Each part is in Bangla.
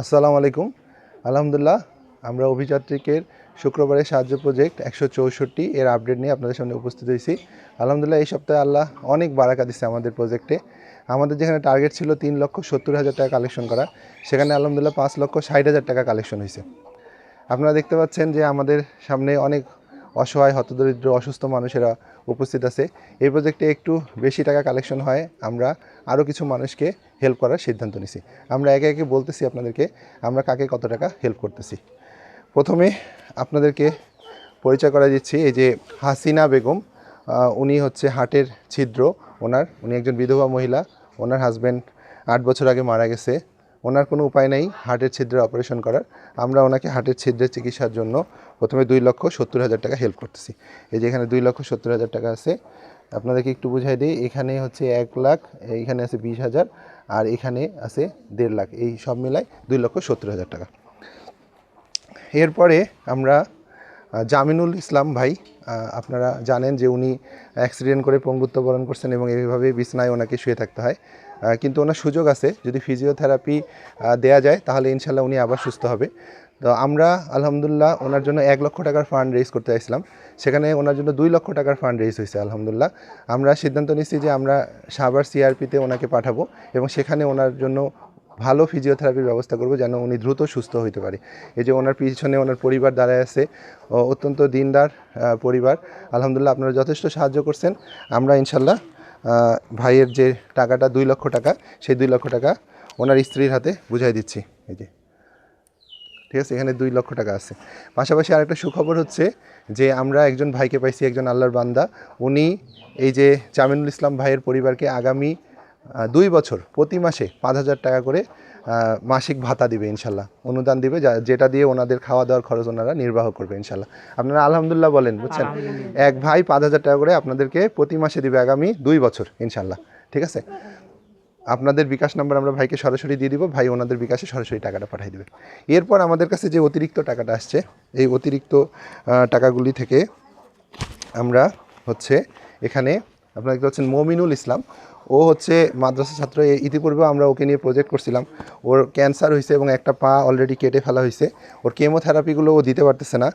আসসালামু আলাইকুম। আলহামদুলিল্লাহ, আমরা অভিযাত্রিকের শুক্রবারের সাহায্য প্রজেক্ট একশো চৌষট্টি এর আপডেট নিয়ে আপনাদের সামনে উপস্থিত হয়েছি। আলহামদুলিল্লাহ, এই সপ্তাহে আল্লাহ অনেক বারাকা দিচ্ছে আমাদের প্রজেক্টে আমাদের যেখানে টার্গেট ছিল তিন লক্ষ সত্তর হাজার টাকা কালেকশন করা, সেখানে আলহামদুলিল্লাহ পাঁচ লক্ষ ষাট হাজার টাকা কালেকশন হয়েছে। আপনারা দেখতে পাচ্ছেন যে আমাদের সামনে অনেক অসহায়, হতদরিদ্র, অসুস্থ মানুষেরা উপস্থিত আছে। এই প্রজেক্টে একটু বেশি টাকা কালেকশন হয়, আমরা আরও কিছু মানুষকে হেল্প করার সিদ্ধান্ত নিছি। আমরা একে একে বলতেছি আপনাদেরকে, আমরা কাকে কত টাকা হেল্প করতেছি। প্রথমে আপনাদেরকে পরিচয় করা দিচ্ছি, এই যে হাসিনা বেগম উনি হচ্ছে হার্টের ছিদ্র ওনার। উনি একজন বিধবা মহিলা, ওনার হাজব্যান্ড আট বছর আগে মারা গেছে। ওনার কোনো উপায় নেই হার্টের ছিদ্রে অপারেশন করার। আমরা ওনাকে হার্টের ছিদ্রের চিকিৎসার জন্য প্রথমে দুই লক্ষ সত্তর হাজার টাকা হেল্প করতেছি। এই যে এখানে দুই লক্ষ সত্তর হাজার টাকা আছে, আপনাদেরকে একটু বুঝাই দিই, এখানে হচ্ছে এক লাখ এখানে আছে বিশ হাজার, আর এখানে আছে দেড় লাখ। এই সব মিলায় দুই লক্ষ সত্তর হাজার টাকা। এরপরে আমরা জামিনুল ইসলাম ভাই আপনারা জানেন যে উনি অ্যাক্সিডেন্ট করে পঙ্গুত্ব বরণ করছেন এবং এইভাবে বিছনায় ওনাকে শুয়ে থাকতে হয়। কিন্তু ওনার সুযোগ আছে, যদি ফিজিওথেরাপি দেয়া যায়, তাহলে ইনশাল্লাহ উনি আবার সুস্থ হবে। তো আমরা, আলহামদুলিল্লাহ, ওনার জন্য এক লক্ষ টাকার ফান্ড রেজ করতে চাইছিলাম। সেখানে ওনার জন্য দুই লক্ষ টাকার ফান্ড রেজ হয়েছে, আলহামদুলিল্লাহ। আমরা সিদ্ধান্ত নিচ্ছি যে আমরা সাবার সিআরপিতে ওনাকে পাঠাবো এবং সেখানে ওনার জন্য ভালো ফিজিওথেরাপির ব্যবস্থা করব যেন উনি দ্রুত সুস্থ হইতে পারে। এই যে ওনার পিছনে ওনার পরিবার দাঁড়ায় আছে অত্যন্ত দিনদার পরিবার। আলহামদুলিল্লাহ আপনারা যথেষ্ট সাহায্য করছেন। আমরা ইনশাল্লাহ ভাইয়ের যে টাকাটা, দুই লক্ষ টাকা, সেই দুই লক্ষ টাকা ওনার স্ত্রীর হাতে বুঝাই দিচ্ছি। এই যে, ঠিক আছে? এখানে দুই লক্ষ টাকা আছে। পাশাপাশি আরেকটা সুখবর হচ্ছে যে আমরা একজন ভাইকে পাইছি, একজন আল্লাহর বান্দা। উনি এই যে জামিনুল ইসলাম ভাইয়ের পরিবারকে আগামী দুই বছর প্রতি মাসে পাঁচ হাজার টাকা করে মাসিক ভাতা দিবে ইনশাল্লাহ। অনুদান দিবে যা- যেটা দিয়ে ওনাদের খাওয়া দাওয়ার খরচ ওনারা নির্বাহ করবে ইনশাল্লাহ। আপনারা আলহামদুলিল্লাহ বলেন বুঝছেন? এক ভাই পাঁচ হাজার টাকা করে আপনাদেরকে প্রতি মাসে দিবে আগামী দুই বছর ইনশাল্লাহ। ঠিক আছে? আপনাদের বিকাশ নাম্বার আমরা ভাইকে সরাসরি দিয়ে দিব ভাই ওনাদের বিকাশে সরাসরি টাকাটা পাঠিয়ে দেবে। এরপর আমাদের কাছে যে অতিরিক্ত টাকাটা আসছে এই অতিরিক্ত টাকাগুলি থেকে আমরা হচ্ছে এখানে আপনারা দেখতে পাচ্ছেন মমিনুল ইসলাম। ও হচ্ছে মাদ্রাসা ছাত্র। ইতিপূর্বে আমরা ওকে নিয়ে প্রজেক্ট করছিলাম। ওর ক্যান্সার হয়েছে এবং একটা পা অলরেডি কেটে ফেলা হয়েছে ওর কেমোথেরাপিগুলো ও দিতে পারতেছে না।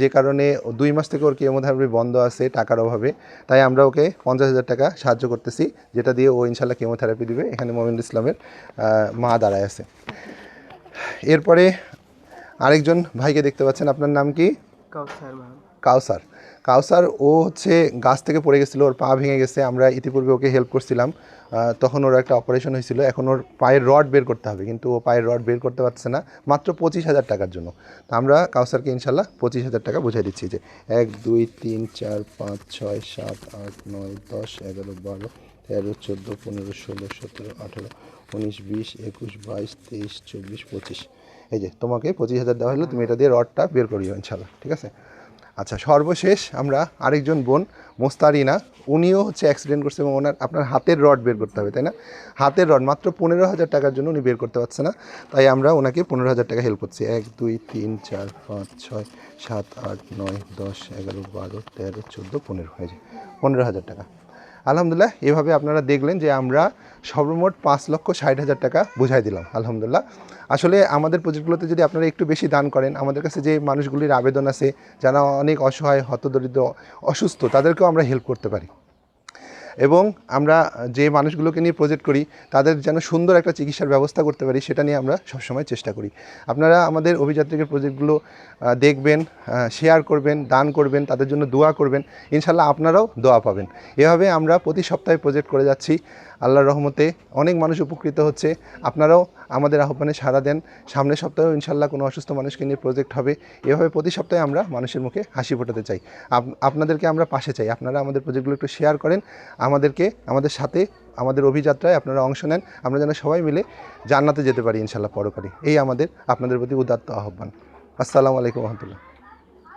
যে কারণে দুই মাস থেকে ওর কেমোথেরাপি বন্ধ আছে টাকার অভাবে। তাই আমরা ওকে পঞ্চাশ হাজার টাকা সাহায্য করতেছি যেটা দিয়ে ও ইনশাল্লাহ কেমোথেরাপি দিবে। এখানে মমিনুল ইসলামের মা দাঁড়ায় আছে। এরপরে আরেকজন ভাইকে দেখতে পাচ্ছেন। আপনার নাম কি? কাউসার কাউসার। কাউসার, ও হচ্ছে গাছ থেকে পড়ে গেছিল, ওর পা ভেঙে গেছে, আমরা ইতিপূর্বে ওকে হেল্প করছিলাম। তখন ওর একটা অপারেশন হয়েছিল, এখন ওর পায়ের রড বের করতে হবে, কিন্তু ও পায়ের রড বের করতে পারছে না, মাত্র পঁচিশ হাজার টাকার জন্য। তো আমরা কাউসারকে ইনশাল্লাহ পঁচিশ হাজার টাকা বুঝিয়ে দিচ্ছি যে এক, দুই, তিন, চার, পাঁচ, ছয়, সাত, আট, নয়, দশ, এগারো, বারো, তেরো, চোদ্দ, পনেরো, ষোলো, সতেরো, আঠেরো, উনিশ, বিশ, একুশ, বাইশ, তেইশ, চব্বিশ, পঁচিশ। এই যে তোমাকে পঁচিশ হাজার দেওয়া হলো, তুমি এটা দিয়ে রডটা বের করিও ইনশাল্লাহ, ঠিক আছে? আচ্ছা সর্বশেষ আমরা আরেকজন বোন, মোস্তারিনা, উনিও হচ্ছে অ্যাক্সিডেন্ট করছে এবং ওনার, আপনার হাতের রড বের করতে হবে, তাই না? হাতের রড মাত্র পনেরো হাজার টাকার জন্য উনি বের করতে পারছে না, তাই আমরা ওনাকে পনেরো হাজার টাকা হেল্প করছি। এক, দুই, তিন, চার, পাঁচ, ছয়, সাত, আট, নয়, দশ, এগারো, বারো, তেরো, চোদ্দ, পনেরো হয়ে যায় পনেরো হাজার টাকা। আলহামদুলিল্লাহ, এভাবে আপনারা দেখলেন যে আমরা সর্বমোট পাঁচ লক্ষ ষাট হাজার টাকা বুঝাই দিলাম, আলহামদুলিল্লাহ। আসলে আমাদের প্রজেক্টগুলোতে যদি আপনারা একটু বেশি দান করেন, আমাদের কাছে যে মানুষগুলির আবেদন আছে, যারা অনেক অসহায়, হতদরিদ্র, অসুস্থ, তাদেরকেও আমরা হেল্প করতে পারি। এবং আমরা যে মানুষগুলোকে নিয়ে প্রজেক্ট করি, তাদের যেন সুন্দর একটা চিকিৎসার ব্যবস্থা করতে পারি, সেটা নিয়ে আমরা সবসময় চেষ্টা করি। আপনারা আমাদের অভিযাত্রীকের প্রজেক্টগুলো দেখবেন শেয়ার করবেন, দান করবেন, তাদের জন্য দোয়া করবেন ইনশাল্লাহ আপনারাও দোয়া পাবেন। এভাবে আমরা প্রতি সপ্তাহে প্রজেক্ট করে যাচ্ছি। আল্লাহর রহমতে অনেক মানুষ উপকৃত হচ্ছে। আপনারাও আমাদের আহ্বানে সাড়া দেন। সামনের সপ্তাহেও ইনশাল্লাহ কোনো অসুস্থ মানুষকে নিয়ে প্রজেক্ট হবে। এভাবে প্রতি সপ্তাহে আমরা মানুষের মুখে হাসি ফোটাতে চাই। আপনাদেরকে আমরা পাশে চাই। আপনারা আমাদের প্রজেক্টগুলো একটু শেয়ার করেন। আমাদেরকে, আমাদের সাথে, আমাদের অভিযাত্রায় আপনারা অংশ নেন। আমরা যেন সবাই মিলে জান্নাতে যেতে পারি ইনশাল্লাহ পরকালে। এই আমাদের, আপনাদের প্রতি উদাত্ত আহ্বান। আসসালামু আলাইকুম রহমতুল্লাহ।